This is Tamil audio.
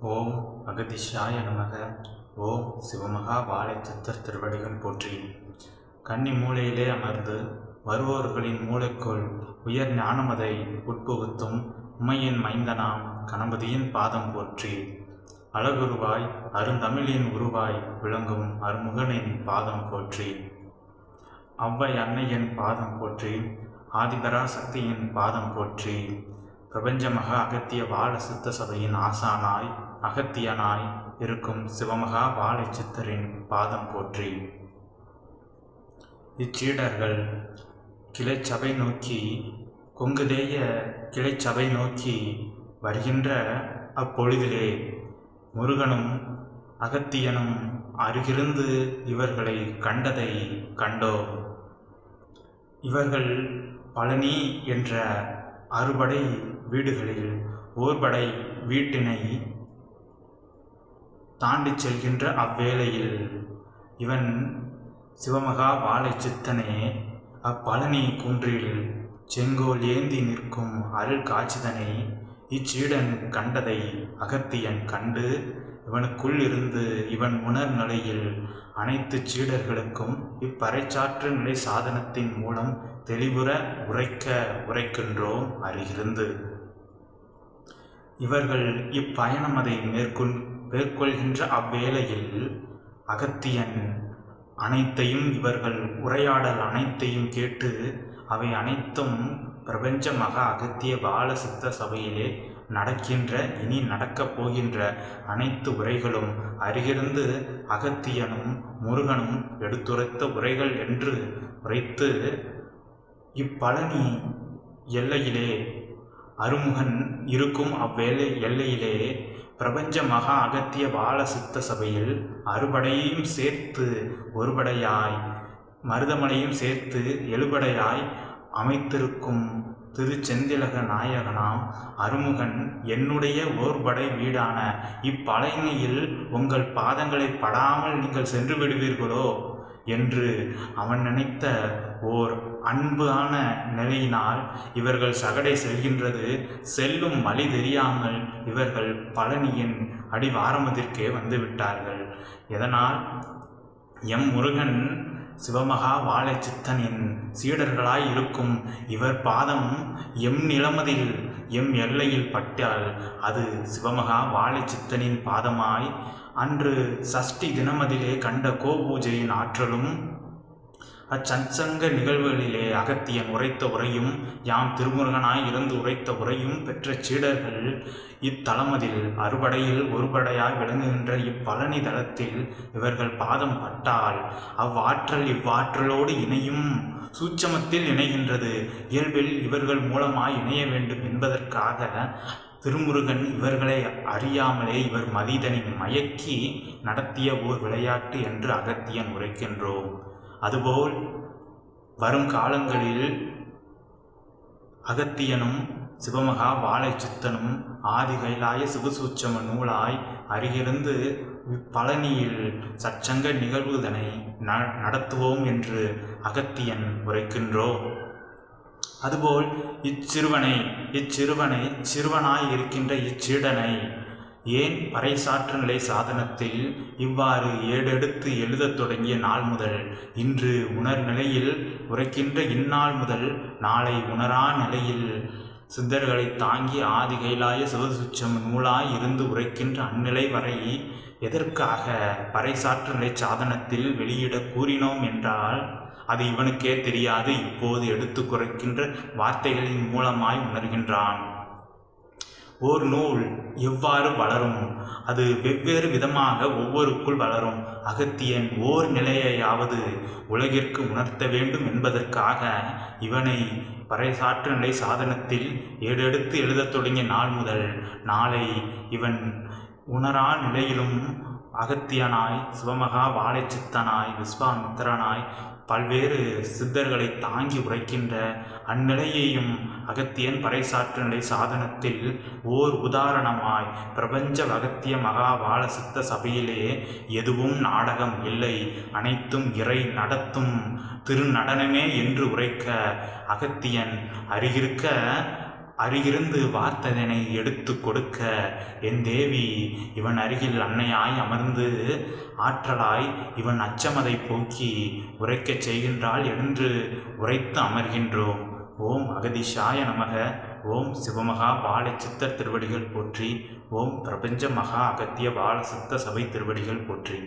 ஓம் அகதிஷாய நமக. ஓம் சிவமகா வாழைச்சத்தர் திருவடிகள் போற்றி. கன்னி மூலையிலே அமர்ந்து வருவோர்களின் மூளைக்குள் உயர் ஞானமதை உட்புகுத்தும் உமையின் மைந்தனாம் கணபதியின் பாதம் போற்றி. அழகுருவாய் அருந்தமிழின் உருவாய் விளங்கும் அருமுகனின் பாதம் போற்றி. அவ்வை அன்னையின் பாதம் போற்றி ஆதிபராசக்தியின் பாதம் போற்றி. பிரபஞ்ச மகா அகத்திய வாழ சித்த சபையின் ஆசானாய் அகத்தியனாய் இருக்கும் சிவமகா வாழை சித்தரின் பாதம் போற்றி. இச்சீடர்கள் கிளைச்சபை நோக்கி கொங்குதேய கிளைச்சபை நோக்கி வருகின்ற அப்பொழுதிலே முருகனும் அகத்தியனும் அருகிருந்து இவர்களை கண்டதை கண்டோம் இவர்கள் பழனி என்ற அறுபடை வீடுகளில் ஓர்படை வீட்டினை தாண்டிச் செல்கின்ற அவ்வேளையில் இவன் சிவமகா வாழை சித்தனே அப்பழனி குன்றில் செங்கோல் ஏந்தி நிற்கும் அருள் காட்சிதனை இச்சீடன் கண்டதை அகத்தியன் கண்டு இவனுக்குள் இருந்து இவன் உணர் நிலையில் அனைத்து சீடர்களுக்கும் இப்பறைச்சாற்று நிலை சாதனத்தின் மூலம் தெளிவுற உரைக்க உரைக்கின்றோம் அருகிருந்து இவர்கள் இப்பயணம் அதை மேற்கொள் மேற்கொள்கின்ற அவ்வேளையில் அகத்தியன் அனைத்தையும் இவர்கள் உரையாடல் அனைத்தையும் கேட்டு அவை அனைத்தும் பிரபஞ்சமாக அகத்திய பால சித்த சபையிலே நடக்கின்ற இனி நடக்கப் போகின்ற அனைத்து உரைகளும் அருகிருந்து அகத்தியனும் முருகனும் எடுத்துரைத்த உரைகள் என்று உரைத்து இப்பழனி எல்லையிலே அருமுகன் இருக்கும் அவ்வேலை எல்லையிலே பிரபஞ்ச மகா அகத்திய வாழ சித்த சபையில் அறுபடையையும் சேர்த்து ஒருபடையாய் மருதமலையும் சேர்த்து எழுபடையாய் அமைத்திருக்கும் திருச்செந்திலக நாயகனாம் அருமுகன் என்னுடைய ஓர்படை வீடான இப்பழனியில் உங்கள் பாதங்களை படாமல் நீங்கள் சென்று விடுவீர்களோ? என்று அவன் நினைத்த ஓர் அன்பான நிலையினால் இவர்கள் சகடை செல்கின்றது. செல்லும் வழி தெரியாமல் இவர்கள் பழனியின் அடிவாரமதிற்கே வந்து விட்டார்கள். எதனால்? எம் முருகன் சிவமகா வாழை சித்தனின் சீடர்களாய் இருக்கும் இவர் பாதம் எம் நிலமதில் எம் எல்லையில் பட்டால் அது சிவமகா வாழை சித்தனின் பாதமாய் அன்று சஷ்டி தினமதிலே கண்ட கோபூஜையின் ஆற்றலும் அச்சங்க நிகழ்வுகளிலே அகத்தியன் உரைத்த உரையும் யாம் திருமுருகனாய் இருந்து உரைத்த உரையும் பெற்ற சீடர்கள் இத்தலமதில் அறுபடையில் ஒருபடையாய் விளங்குகின்ற இப்பழனி தளத்தில் இவர்கள் பாதம் பட்டால் அவ்வாற்றல் இவ்வாற்றலோடு இணையும் சூட்சமத்தில் இணைகின்றது. இயல்பில் இவர்கள் மூலமாய் இணைய வேண்டும் என்பதற்காக திருமுருகன் இவர்களை அறியாமலே இவர் மதிதனை மயக்கி நடத்திய ஓர் விளையாட்டு என்று அகத்தியன் உரைக்கின்றோம். அதுபோல் வரும் காலங்களில் அகத்தியனும் சிவமகா வாழை சித்தனும் ஆதி கைலாய சிவசூச்சம நூலாய் அருகிருந்து பழனியில் சச்சங்க நிகழ்வுதனை ந நடத்துவோம் என்று அகத்தியன் உரைக்கின்றோம். அதுபோல் இச்சிறுவனை இச்சிறுவனை சிறுவனாய் இருக்கின்ற இச்சீடனை. ஏன் பறைசாற்று நிலை சாதனத்தில் இவ்வாறு ஏடெடுத்து எழுதத் தொடங்கிய நாள் முதல்? இன்று உணர் நிலையில் உரைக்கின்ற இந்நாள் முதல் நாளை உணரா நிலையில் சித்தர்களை தாங்கி ஆதி கைலாய சிவசுச்சம் நூலாய் இருந்து உரைக்கின்ற அந்நிலை வரை எதற்காக பறைசாற்று நிலை சாதனத்தில் வெளியிட கூறினோம் என்றால் அது இவனுக்கே தெரியாது. இப்போது எடுத்து குறைக்கின்ற வார்த்தைகளின் மூலமாய் உணர்கின்றான். ஓர் நூல் எவ்வாறு வளரும்? அது வெவ்வேறு விதமாக ஒவ்வொருக்குள் வளரும். அகத்தியன் ஓர் நிலையையாவது உலகிற்கு உணர்த்த வேண்டும் என்பதற்காக இவனை பறைசாற்று நிலை சாதனத்தில் ஏடெடுத்து எழுதத் தொடங்கிய நாள் முதல் நாளை இவன் உணரா நிலையிலும் அகத்தியனாய் சிவமகா வாழைச்சித்தனாய் விஸ்வாமித்திரனாய் பல்வேறு சித்தர்களை தாங்கி உரைக்கின்ற அந்நிலையையும் அகத்தியன் பறைசாற்று நிலை சாதனத்தில் ஓர் உதாரணமாய் பிரபஞ்ச அகத்திய மகாபால சித்த சபையிலே எதுவும் நாடகம் இல்லை. அனைத்தும் இறை நடத்தும். திருநடனமே என்று உரைக்க அகத்தியன் அருகிருக்க அருகிருந்து வார்த்ததனை எடுத்து கொடுக்க என் தேவி இவன் அருகில் அன்னையாய் அமர்ந்து ஆற்றலாய் இவன் அச்சமதை போக்கி உரைக்கச் செய்கின்றாள் என்று உரைத்து அமர்கின்றோம். ஓம் அகதிஷாய நமக ஓம் சிவமகா பால சித்தர் திருவடிகள் போற்றி ஓம் பிரபஞ்ச மகா அகத்திய பால சித்த சபை திருவடிகள் போற்றி.